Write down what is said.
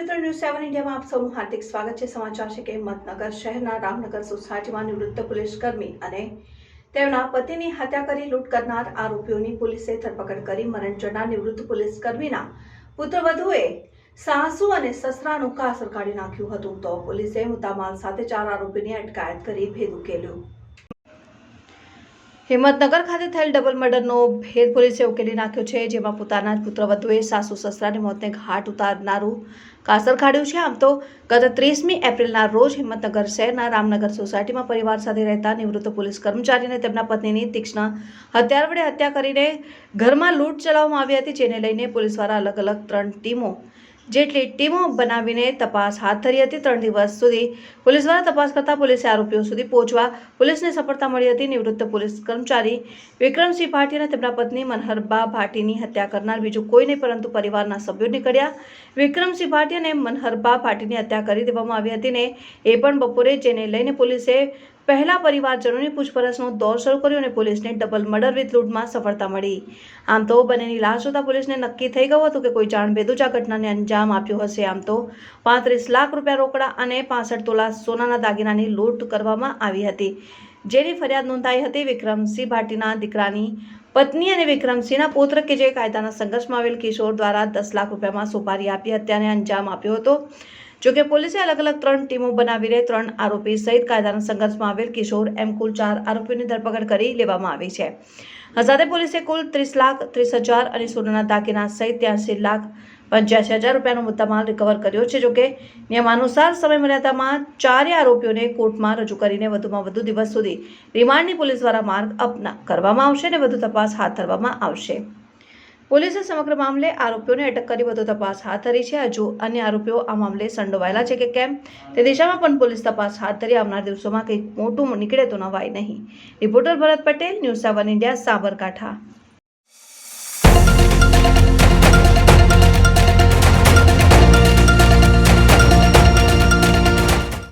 News સેવન ઇન્ડિયામાં આપ સૌનું હાર્દિક સ્વાગત છે. સમાચાર છે કે હિંમતનગર શહેરના રામનગર સોસાયટીમાં નિવૃત્ત પોલીસ કર્મી અને તેમના પતિની હત્યા કરી લૂંટ કરનાર આરોપીઓની પોલીસે ધરપકડ કરી. મરણ જનાર નિવૃત્ત પોલીસ કર્મીના પુત્રવધુએ સાસુ અને સસરાનું કાસર કાઢી નાખ્યું હતું. તો પોલીસે મુદ્દામાલ સાથે ચાર આરોપીની અટકાયત કરી ભેદ ઉકેલ્યો. હિંમતનગર ખાતે થયેલ ડબલ મર્ડરનો ભેદ પોલીસે ઉકેલી નાખ્યો છે, જેમાં પોતાના જ પુત્રવધુએ સાસુ સસરાની મોતને ઘાટ ઉતારનારું કાસર કાઢ્યું છે. આમ તો ગત ત્રીસમી એપ્રિલના રોજ હિંમતનગર શહેરના રામનગર સોસાયટીમાં પરિવાર સાથે રહેતા નિવૃત્ત પોલીસ કર્મચારીને તેમના પત્નીની તીક્ષ્ણ હત્યાર વડે હત્યા કરીને ઘરમાં લૂંટ ચલાવવામાં આવી હતી, જેને લઈને પોલીસ દ્વારા અલગ અલગ ત્રણ ટીમો જેટલી ટીમો બનાવીને તપાસ હાથ ધરી હતી ત્રણ દિવસ સુધી. પોલીસ દ્વારા તપાસ કરતા પોલીસે આરોપીઓ સુધી પહોંચવા પોલીસને સફળતા મળી હતી. નિવૃત્ત પોલીસ કર્મચારી વિક્રમસિંહ ભાટી અને તેમના પત્ની મનહરબા ભાટીની હત્યા કરનાર બીજું કોઈ નહીં, પરંતુ પરિવારના સભ્યો નીકળ્યા. વિક્રમસિંહ ભાટી અને મનહરબા ભાટીની હત્યા કરી દેવામાં આવી હતી ને એ પણ બપોરે જેને લઈને પોલીસે પહેલા પરિવારજનોની પૂછપરછનો દોર શરૂ કર્યો અને પોલીસને ડબલ મર્ડર વિથ લૂંટમાં સફળતા મળી. આમ તો બંનેની લાશ જોતા પોલીસને નક્કી થઈ ગયું હતું કે કોઈ જાણભેદુ જ આ ઘટનાને અંજામ આપ્યો હશે. આમ તો પાંત્રીસ લાખ રૂપિયા રોકડા અને પાસઠ તોલા સોનાના દાગીનાની લૂંટ કરવામાં આવી હતી. જેની ફરિયાદ નોંધાઈ હતી વિક્રમસિંહ ભાટીના દીકરાની પત્ની અને વિક્રમસિંહના પુત્ર કે જે કાયદાના સંઘર્ષમાં આવેલ કિશોર દ્વારા દસ લાખ રૂપિયામાં સોપારી આપી હત્યાને અંજામ આપ્યો હતો. જોકે પોલીસે અલગ અલગ ત્રણ ટીમો બનાવીને ત્રણ આરોપી સહિત કાયદાના સંઘર્ષમાં આવેલ કિશોર, એમ કુલ ચાર આરોપીઓની ધરપકડ કરી લેવામાં આવી છે. હજારે પોલીસે કુલ ત્રીસ લાખ ત્રીસ હજાર અને સોનાના દાગીના સહિત ત્યાંસી લાખ પંચ્યાસી હજાર રૂપિયાનો મુદ્દામાલ રિકવર કર્યો છે. જોકે નિયમાનુસાર સમયમર્યાદામાં ચારે આરોપીઓને કોર્ટમાં રજૂ કરીને વધુમાં વધુ દિવસ સુધી રિમાન્ડની પોલીસ દ્વારા માર્ગ અપના કરવામાં આવશે અને વધુ તપાસ હાથ ધરવામાં આવશે. પોલીસે સમગ્ર મામલે આરોપીઓને અટક કરી વધુ તપાસ હાથ ધરી છે. હજુ અન્ય આરોપીઓ આ મામલે સંડોવાયેલા છે કે કેમ? તે દિશામાં પણ પોલીસ તપાસ હાથ ધરી આવનાર દિવસોમાં કંઈક મોટું નીકળે તો નવાય નહીં. Reporter Bharat Patel, news seven India, Sabarkantha.